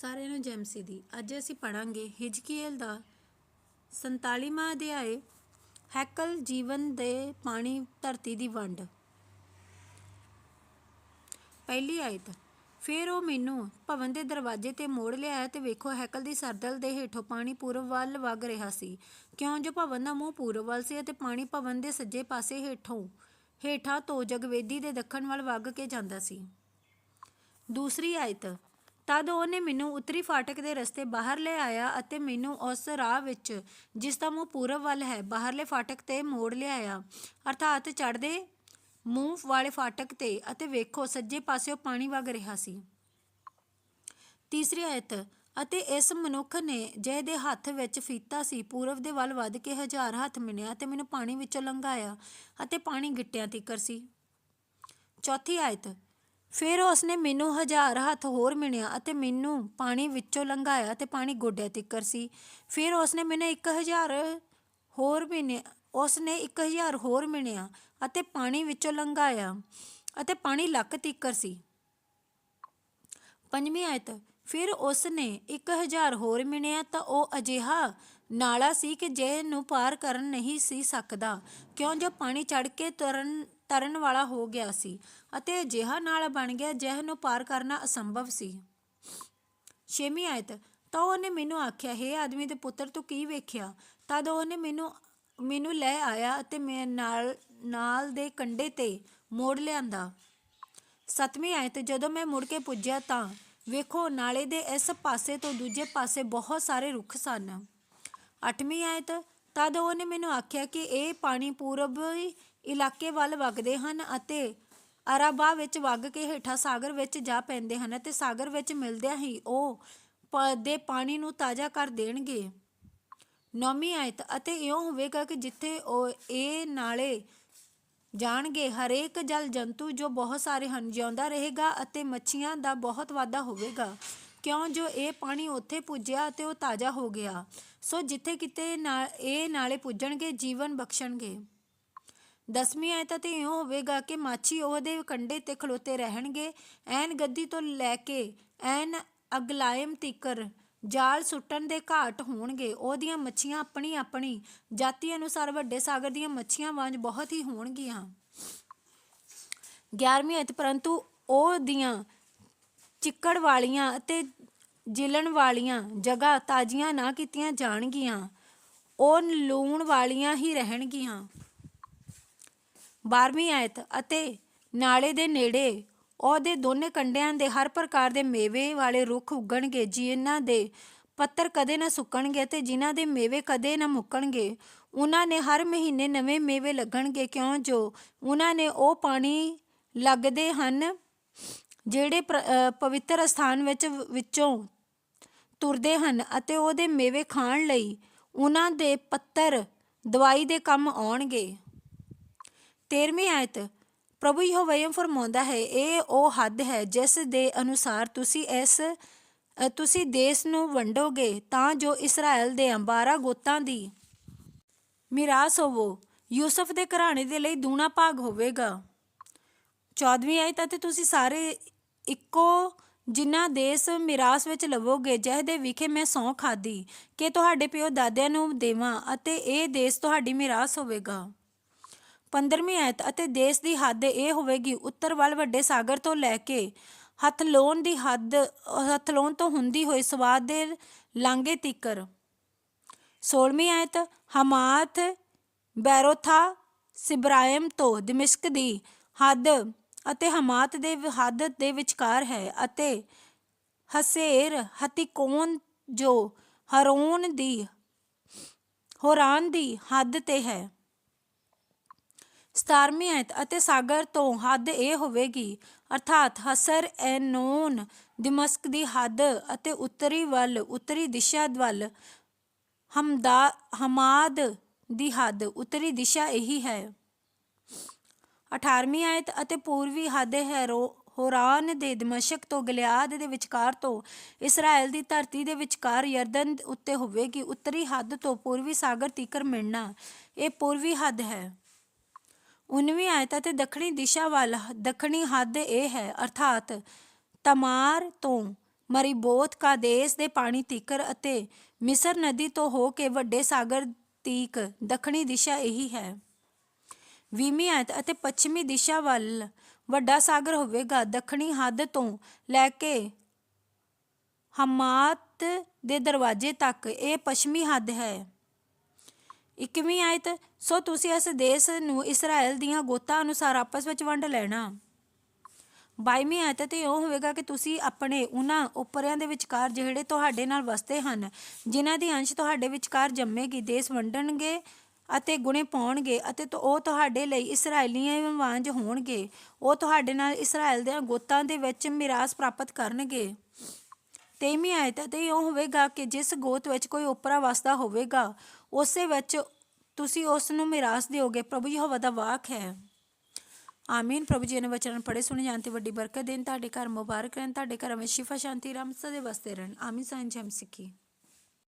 ਸਾਰਿਆਂ ਨੂੰ ਜੈਮਸੀ ਦੀ। ਅੱਜ ਅਸੀਂ ਪੜਾਂਗੇ ਹਿਜਕੀਏਲ ਦਾ 47ਵਾਂ ਅਧਿਆਏ ਹੈਕਲ ਜੀਵਨ ਦੇ ਪਾਣੀ ਧਰਤੀ ਦੀ ਵੰਡ। ਪਹਿਲੀ ਆਇਤ, ਫਿਰ ਉਹ ਮੈਨੂੰ ਭਵਨ ਦੇ ਦਰਵਾਜ਼ੇ ਤੇ ਮੋੜ ਲਿਆਇਆ ਤੇ ਵੇਖੋ ਹੈਕਲ ਦੀ ਸਰਦਲ ਦੇ ਹੇਠੋਂ ਪਾਣੀ ਪੂਰਬ ਵੱਲ ਵਗ ਰਿਹਾ ਸੀ। ਕਿਉਂ? ਜੋ ਭਵਨ ਦਾ ਮੂੰਹ ਪੂਰਬ ਵੱਲ ਸੀ ਅਤੇ ਪਾਣੀ ਭਵਨ ਦੇ ਸੱਜੇ ਪਾਸੇ ਹੇਠੋਂ, ਹੇਠਾਂ ਤੋਂ ਜਗਵੇਦੀ ਦੇ ਦੱਖਣ ਵੱਲ ਵਗ ਕੇ ਜਾਂਦਾ ਸੀ। ਦੂਸਰੀ ਆਇਤ ਤਦ ਉਹਨੇ ਮੈਨੂੰ ਉੱਤਰੀ ਫਾਟਕ ਦੇ ਰਸਤੇ ਬਾਹਰ ਲੈ ਆਇਆ ਅਤੇ ਮੈਨੂੰ ਉਸ ਰਾਹ ਵਿੱਚ, ਜਿਸ ਦਾ ਮੂੰਹ ਪੂਰਬ ਵੱਲ ਹੈ, ਬਾਹਰਲੇ ਫਾਟਕ ਤੇ ਮੋੜ ਲਿਆਇਆ। ਅਰਥਾਤ ਚੜ੍ਹਦੇ ਮੂੰਹ ਵਾਲੇ ਫਾਟਕ ਤੇ ਅਤੇ ਵੇਖੋ, ਸੱਜੇ ਪਾਸਿਓਂ ਪਾਣੀ ਵਗ ਰਿਹਾ ਸੀ। ਤੀਸਰੀ ਆਇਤ, ਅਤੇ ਇਸ ਮਨੁੱਖ ਨੇ ਜਿਹਦੇ ਹੱਥ ਵਿੱਚ ਫੀਤਾ ਸੀ, ਪੂਰਬ ਦੇ ਵੱਲ ਵੱਧ ਕੇ ਹਜ਼ਾਰ ਹੱਥ ਮਿਣਿਆ ਤੇ ਮੈਨੂੰ ਪਾਣੀ ਵਿੱਚੋਂ ਲੰਘਾਇਆ ਅਤੇ ਪਾਣੀ ਗਿੱਟਿਆਂ ਤੀਕਰ ਸੀ। ਚੌਥੀ ਆਇਤ ਫਿਰ ਉਸਨੇ ਮੈਨੂੰ ਹਜ਼ਾਰ ਹੱਥ ਹੋਰ ਮਿਣਿਆ ਅਤੇ ਮੈਨੂੰ ਪਾਣੀ ਵਿੱਚੋਂ ਲੰਘਾਇਆ ਤੇ ਪਾਣੀ ਗੋਡਿਆਂ ਤੀਕਰ ਸੀ। ਫਿਰ ਉਸਨੇ ਮੈਨੂੰ ਇੱਕ ਹਜ਼ਾਰ ਹੋਰ ਮਿਣਿਆ, ਉਸਨੇ 1000 ਹੋਰ ਮਿਣਿਆ ਅਤੇ ਪਾਣੀ ਵਿੱਚੋਂ ਲੰਘਾਇਆ ਅਤੇ ਪਾਣੀ ਲੱਕ ਤੀਕਰ ਸੀ। ਪੰਜਵੀਂ ਆਇਤ, ਫਿਰ ਉਸ ਨੇ 1000 ਹੋਰ ਮਿਣਿਆ ਤਾਂ ਉਹ ਅਜਿਹਾ ਨਾਲਾ ਸੀ ਕਿ ਜੇ ਨੂੰ ਪਾਰ ਕਰਨ ਨਹੀਂ ਸੀ ਸਕਦਾ, ਕਿਉਂ ਜੋ ਪਾਣੀ ਚੜ ਕੇ ਤੁਰਨ ਤਰਨ ਵਾਲਾ ਹੋ ਗਿਆ ਸੀ ਅਤੇ ਅਜਿਹਾ ਨਾਲਾ ਬਣ ਗਿਆ ਜਿਸ ਨੂੰ ਪਾਰ ਕਰਨਾ ਅਸੰਭਵ ਸੀ। ਛੇਵੀਂ ਆਇਤ, ਤਾਂ ਉਹਨੇ ਮੈਨੂੰ ਆਖਿਆ, ਹੈ ਆਦਮੀ ਦੇ ਪੁੱਤਰ, ਤੂੰ ਕੀ ਵੇਖਿਆ? ਤਦ ਉਹਨੇ ਮੈਨੂੰ ਮੈਨੂੰ ਲੈ ਆਇਆ ਅਤੇ ਮੈਂ ਨਾਲ ਨਾਲ ਦੇ ਕੰਡੇ ਤੇ ਮੋੜ ਲਿਆਂਦਾ। ਸਤਵੀਂ ਆਇਤ, ਜਦੋਂ ਮੈਂ ਮੁੜ ਕੇ ਪੁੱਜਿਆ ਤਾਂ ਵੇਖੋ, ਨਾਲੇ ਦੇ ਇਸ ਪਾਸੇ ਤੋਂ ਦੂਜੇ ਪਾਸੇ ਬਹੁਤ ਸਾਰੇ ਰੁੱਖ ਸਨ। ਅੱਠਵੀਂ ਆਇਤ, ਤਦ ਉਹਨੇ ਮੈਨੂੰ ਆਖਿਆ ਕਿ ਇਹ ਪਾਣੀ ਪੂਰਬੀ ਇਲਾਕੇ ਵੱਲ ਵਗਦੇ ਹਨ ਅਤੇ ਅਰਾਬਾ ਵਿੱਚ ਵਗ ਕੇ ਹੇਠਾਂ ਸਾਗਰ ਵਿੱਚ ਜਾ ਪੈਂਦੇ ਹਨ ਅਤੇ ਸਾਗਰ ਵਿੱਚ ਮਿਲਦਿਆਂ ਹੀ ਉਹ ਪ- ਦੇ ਪਾਣੀ ਨੂੰ ਤਾਜ਼ਾ ਕਰ ਦੇਣਗੇ। ਨੌਵੀਂ ਆਇਤ, ਅਤੇ ਇਉਂ ਹੋਵੇਗਾ ਕਿ ਜਿੱਥੇ ਉਹ ਇਹ ਨਾਲੇ ਜਾਣਗੇ, ਹਰੇਕ ਜਲ ਜੰਤੂ ਜੋ ਬਹੁਤ ਸਾਰੇ ਹਨ, ਜਿਉਂਦਾ ਰਹੇਗਾ ਅਤੇ ਮੱਛੀਆਂ ਦਾ ਬਹੁਤ ਵਾਧਾ ਹੋਵੇਗਾ। ਕਿਉਂ? ਜੋ ਇਹ ਪਾਣੀ ਉੱਥੇ ਪੁੱਜਿਆ ਅਤੇ ਉਹ ਤਾਜ਼ਾ ਹੋ ਗਿਆ। ਸੋ ਜਿੱਥੇ ਕਿਤੇ ਨਾ ਇਹ ਨਾਲੇ ਪੁੱਜਣਗੇ, ਜੀਵਨ ਬਖਸ਼ਣਗੇ। ਦਸਵੀਂ ਆਇਤ ਤੇ ਇਉਂ ਹੋਵੇਗਾ ਕਿ ਮਾਛੀ ਉਹਦੇ ਕੰਡੇ ਤੇ ਖਲੋਤੇ ਰਹਿਣਗੇ। ਐਨ ਗੱਦੀ ਤੋਂ ਲੈ ਕੇ ਐਨ ਅਗਲਾਇਮ ਤੀਕਰ ਜਾਲ ਸੁੱਟਣ ਦੇ ਘਾਟ ਹੋਣਗੇ। ਉਹਦੀਆਂ ਮੱਛੀਆਂ ਆਪਣੀ ਆਪਣੀ, ਜਾਤੀ ਅਨੁਸਾਰ ਵੱਡੇ ਸਾਗਰ ਦੀਆਂ ਮੱਛੀਆਂ ਵਾਂਝ ਬਹੁਤ ਹੀ ਹੋਣਗੀਆਂ। 11ਵੀਂ ਆਇਤ ਪਰੰਤੂ ਉਹ ਦੀਆਂ ਚਿੱਕੜ ਵਾਲੀਆਂ ਅਤੇ ਜਿਲਣ ਵਾਲੀਆਂ ਜਗ੍ਹਾ ਤਾਜ਼ੀਆਂ ਨਾ ਕੀਤੀਆਂ ਜਾਣਗੀਆਂ। ਉਹ ਲੂਣ ਵਾਲੀਆਂ ਹੀ ਰਹਿਣਗੀਆਂ। 12ਵੀਂ ਆਇਤ ਅਤੇ ਨਾਲੇ ਦੇ ਨੇੜੇ ਉਹਦੇ ਦੋਨੇ ਕੰਡਿਆਂ ਦੇ ਹਰ ਪ੍ਰਕਾਰ ਦੇ ਮੇਵੇ ਵਾਲੇ ਰੁੱਖ ਉੱਗਣਗੇ, ਜਿਨ੍ਹਾਂ ਦੇ ਪੱਤਰ ਕਦੇ ਨਾ ਸੁੱਕਣਗੇ ਤੇ ਜਿਨ੍ਹਾਂ ਦੇ ਮੇਵੇ ਕਦੇ ਨਾ ਮੁੱਕਣਗੇ। ਉਹਨਾਂ ਨੇ ਹਰ ਮਹੀਨੇ ਨਵੇਂ ਮੇਵੇ ਲੱਗਣਗੇ, ਕਿਉਂ? ਜੋ ਉਹਨਾਂ ਨੇ ਉਹ ਪਾਣੀ ਲੱਗਦੇ ਹਨ ਜਿਹੜੇ ਪਵਿੱਤਰ ਸਥਾਨ ਵਿੱਚ, ਵਿੱਚੋਂ ਤੁਰਦੇ ਹਨ ਅਤੇ ਉਹਦੇ ਮੇਵੇ ਖਾਣ ਲਈ ਉਹਨਾਂ ਦੇ ਪੱਤਰ ਦਵਾਈ ਦੇ ਕੰਮ ਆਉਣਗੇ। 13ਵੀਂ ਆਇਤ, ਪ੍ਰਭੂ ਯਹੋਵਾ ਫਰਮਾਉਂਦਾ ਹੈ, ਇਹ ਉਹ ਹੱਦ ਹੈ ਜਿਸ ਦੇ ਅਨੁਸਾਰ ਤੁਸੀਂ ਇਸ ਤੁਸੀਂ ਦੇਸ਼ ਨੂੰ ਵੰਡੋਗੇ ਤਾਂ ਜੋ ਇਸਰਾਇਲ ਦੇ 12 ਗੋਤਾਂ ਦੀ ਮਿਰਾਸ ਹੋਵੋ, ਯੂਸਫ ਦੇ ਘਰਾਣੇ ਦੇ ਲਈ ਦੂਣਾ ਭਾਗ ਹੋਵੇਗਾ। 14ਵੀਂ ਆਇਤ, ਅਤੇ ਤੁਸੀਂ ਸਾਰੇ ਇੱਕੋ ਜਿਨ੍ਹਾਂ ਦੇਸ਼ ਮਿਰਾਸ ਵਿੱਚ ਲਵੋਗੇ ਜਿਹਦੇ ਵਿਖੇ ਮੈਂ ਸੌਂ ਖਾਦੀ ਕਿ ਤੁਹਾਡੇ ਪਿਓ ਦਾਦਿਆਂ ਨੂੰ ਦੇਵਾਂ ਅਤੇ ਇਹ ਦੇਸ਼ ਤੁਹਾਡੀ ਮਿਰਾਸ ਹੋਵੇਗਾ। 15ਵੀਂ ਆਇਤ ਅਤੇ ਦੇਸ਼ ਦੀ ਹੱਦ ਇਹ ਹੋਵੇਗੀ, ਉੱਤਰ ਵੱਲ ਵੱਡੇ ਸਾਗਰ ਤੋਂ ਲੈ ਕੇ ਹਥਲੋਨ ਦੀ ਹੱਦ ਹਥਲੋਨ ਤੋਂ ਹੁੰਦੀ ਹੋਈ ਸਵਾਦ ਦੇ ਲਾਂਗੇ ਤੀਕਰ। 16ਵੀਂ ਆਇਤ, ਹਮਾਤ ਬੈਰੋਥਾ ਸਿਬਰਾਇਮ ਤੋਂ ਦਮਿਸ਼ਕ ਦੀ ਹੱਦ ਅਤੇ ਹਮਾਤ ਦੇ ਹੱਦ ਦੇ ਵਿਚਕਾਰ ਹੈ ਅਤੇ ਹਸੇਰ, ਹਤਿਕੋਨ ਜੋ ਹਰੋਨ ਦੀ, ਹੋਰਾਨ ਦੀ ਹੱਦ ਤੇ ਹੈ। 17ਵੀਂ ਆਇਤ, ਅਤੇ ਸਾਗਰ ਤੋਂ ਹੱਦ ਇਹ ਹੋਵੇਗੀ। ਅਰਥਾਤ ਹਸਰ ਐਨੋਨ ਦਿਮਸਕ ਦੀ ਹੱਦ ਅਤੇ ਉੱਤਰੀ ਵੱਲ, ਉੱਤਰੀ ਦਿਸ਼ਾ ਵੱਲ, ਹਮਦਾ, ਹਮਾਦ ਦੀ ਹੱਦ, ਉੱਤਰੀ ਦਿਸ਼ਾ ਇਹੀ ਹੈ। 18ਵੀਂ ਆਇਤ, ਅਤੇ ਪੂਰਬੀ ਹੱਦ ਹੈਰੋ ਹੋਰਾਨ ਦੇ ਦਮਸ਼ਕ ਤੋਂ ਗਲਿਆਦ ਦੇ ਵਿਚਕਾਰ ਤੋਂ, ਇਸਰਾਇਲ ਦੀ ਧਰਤੀ ਦੇ ਵਿਚਕਾਰ ਯਰਦਨ ਉੱਤੇ ਹੋਵੇਗੀ। ਉੱਤਰੀ ਹੱਦ ਤੋਂ ਪੂਰਬੀ ਸਾਗਰ ਤੀਕਰ ਮਿਲਣਾ, ਇਹ ਪੂਰਬੀ ਹੱਦ ਹੈ। 19ਵੀਂ ਆਇਤ ਅਤੇ ਦੱਖਣੀ ਦਿਸ਼ਾ ਵੱਲ, ਦੱਖਣੀ ਹੱਦ ਇਹ ਹੈ, ਅਰਥਾਤ ਤਮਾਰ ਤੋਂ ਮਰੀਬੋਤ ਕਾਦੇਸ ਦੇ ਪਾਣੀ ਤੀਕਰ ਅਤੇ ਮਿਸਰ ਨਦੀ ਤੋਂ ਹੋ ਕੇ ਵੱਡੇ ਸਾਗਰ ਤੀਕ, ਦੱਖਣੀ ਦਿਸ਼ਾ ਇਹੀ ਹੈ। ਵੀਹਵੀਂ ਆਇਤ ਅਤੇ ਪੱਛਮੀ ਦਿਸ਼ਾ ਵੱਲ ਵੱਡਾ ਸਾਗਰ ਹੋਵੇਗਾ, ਦੱਖਣੀ ਹੱਦ ਤੋਂ ਲੈ ਕੇ ਹਮਾਤ ਦੇ ਦਰਵਾਜ਼ੇ ਤੱਕ, ਇਹ ਪੱਛਮੀ ਹੱਦ ਹੈ। 21ਵੀਂ ਆਇਤ, ਸੋ ਤੁਸੀਂ ਇਸ ਦੇਸ਼ ਨੂੰ ਇਸਰਾਇਲ ਦੀਆਂ ਗੋਤਾਂ ਅਨੁਸਾਰ ਆਪਸ ਵਿੱਚ ਵੰਡ ਲੈਣਾ। 22ਵੀਂ ਆਇਤ ਤੇ ਉਹ ਹੋਵੇਗਾ ਕਿ ਤੁਸੀਂ ਆਪਣੇ ਉਹਨਾਂ ਉਪਰਿਆਂ ਦੇ ਵਿਚਕਾਰ ਜਿਹੜੇ ਤੁਹਾਡੇ ਨਾਲ ਵਸਦੇ ਹਨ, ਜਿਨ੍ਹਾਂ ਦੀ ਅੰਸ਼ ਤੁਹਾਡੇ ਵਿਚਕਾਰ ਜੰਮੇਗੀ, ਦੇਸ਼ ਵੰਡਣਗੇ ਅਤੇ ਗੁਣੇ ਪਾਉਣਗੇ ਅਤੇ ਉਹ ਤੁਹਾਡੇ ਲਈ ਇਸਰਾਏਲੀਆਂ ਵਾਂਝ ਹੋਣਗੇ। ਉਹ ਤੁਹਾਡੇ ਨਾਲ ਇਸਰਾਇਲ ਦੇ ਗੋਤਾਂ ਦੇ ਵਿੱਚ ਮਿਰਾਸ ਪ੍ਰਾਪਤ ਕਰਨਗੇ। ਤੇਵੀਂ ਆਇਤ ਤੇ ਇਹ ਹੋਵੇਗਾ ਕਿ ਜਿਸ ਗੋਤ ਵਿੱਚ ਕੋਈ ਉਪਰਾ ਵਸਦਾ ਹੋਵੇਗਾ ਉਸੇ ਵਿੱਚ ਤੁਸੀਂ ਉਸ ਨੂੰ ਮਿਰਾਸ ਦਿਓਗੇ। ਪ੍ਰਭੂ ਯਹੋਵਾ ਦਾ ਵਾਕ ਹੈ। ਆਮੀਨ। ਪ੍ਰਭੂ ਜੀ ਨੇ ਵਚਨ ਪੜੇ ਸੁਣੇ, ਜਾਣ ਤੇ ਵੱਡੀ ਬਰਕਤ ਦੇਣ। ਤੁਹਾਡੇ ਘਰ ਮੁਬਾਰਕ ਰਹਿਣ, ਤੁਹਾਡੇ ਘਰਾਂ ਵਿੱਚ ਸ਼ਿਫਾ, ਸ਼ਾਂਤੀ, ਰਾਮ ਸਦੇ ਵਸਦੇ ਰਹਿਣ। ਆਮੀਨ। ਸਾਈਂ ਜਮ ਸਿੱਕੀ